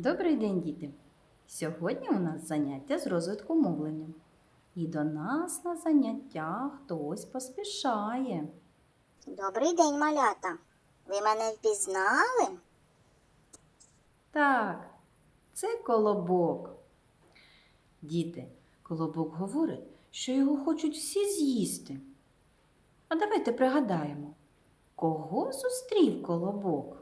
Добрий день, діти! Сьогодні у нас заняття з розвитку мовлення. І до нас на заняття хтось поспішає. Добрий день, малята. Ви мене впізнали? Так, це колобок. Діти, колобок говорить, що його хочуть всі з'їсти. А давайте пригадаємо, кого зустрів колобок?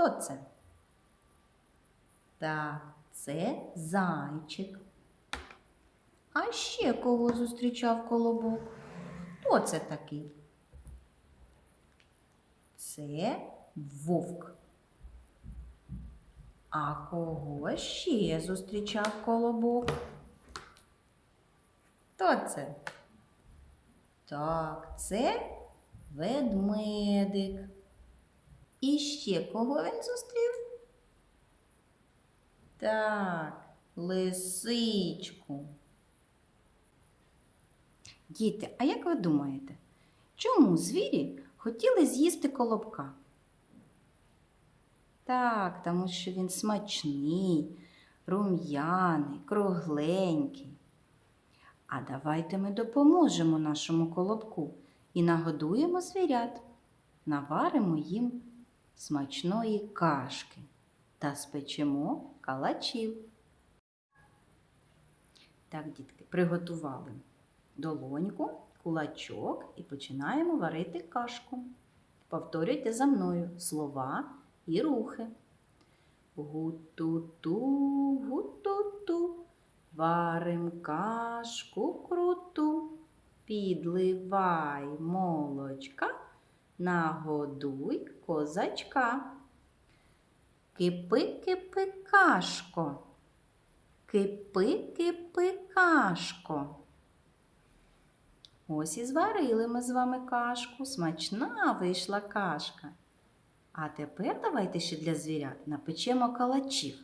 Хто це? Так, це зайчик. А ще кого зустрічав колобок? Хто це такий? Це вовк. А кого ще зустрічав колобок? Хто це? Так, це ведмедик. І ще кого він зустрів? Так, лисичку. Діти, а як ви думаєте, чому звірі хотіли з'їсти колобка? Так, тому що він смачний, рум'яний, кругленький. А давайте ми допоможемо нашому колобку і нагодуємо звірят, наваримо їм смачної кашки та спечемо калачів. Так, дітки, приготували долоньку, кулачок і починаємо варити кашку. Повторюйте за мною слова і рухи. Гу-ту-ту, гу-ту-ту, варим кашку круту, підливай молочка, нагодуй козачка. Кипи, кипи, кашко, кипи, кипи, кашко. Ось і зварили ми з вами кашку. Смачна вийшла кашка. А тепер давайте ще для звірят напечемо калачів.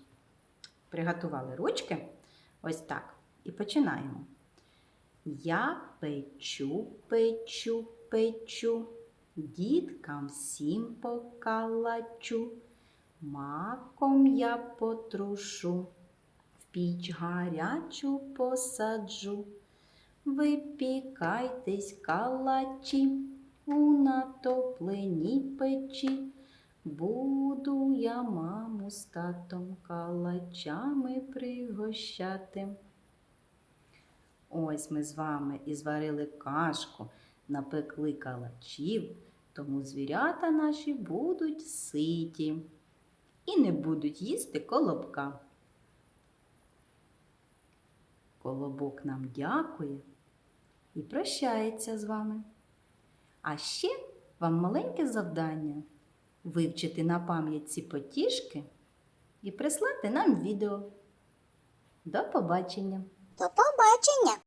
Приготували ручки. Ось так. І починаємо. Я печу, печу, печу, діткам всім покалачу, маком я потрушу, в піч гарячу посаджу. Випікайтесь калачі у натопленій печі. Буду я маму з татом калачами пригощати. Ось ми з вами і зварили кашку, напекли калачів, тому звірята наші будуть ситі і не будуть їсти колобка. Колобок нам дякує і прощається з вами. А ще вам маленьке завдання вивчити на пам'ять ці потішки і прислати нам відео. До побачення! До побачення!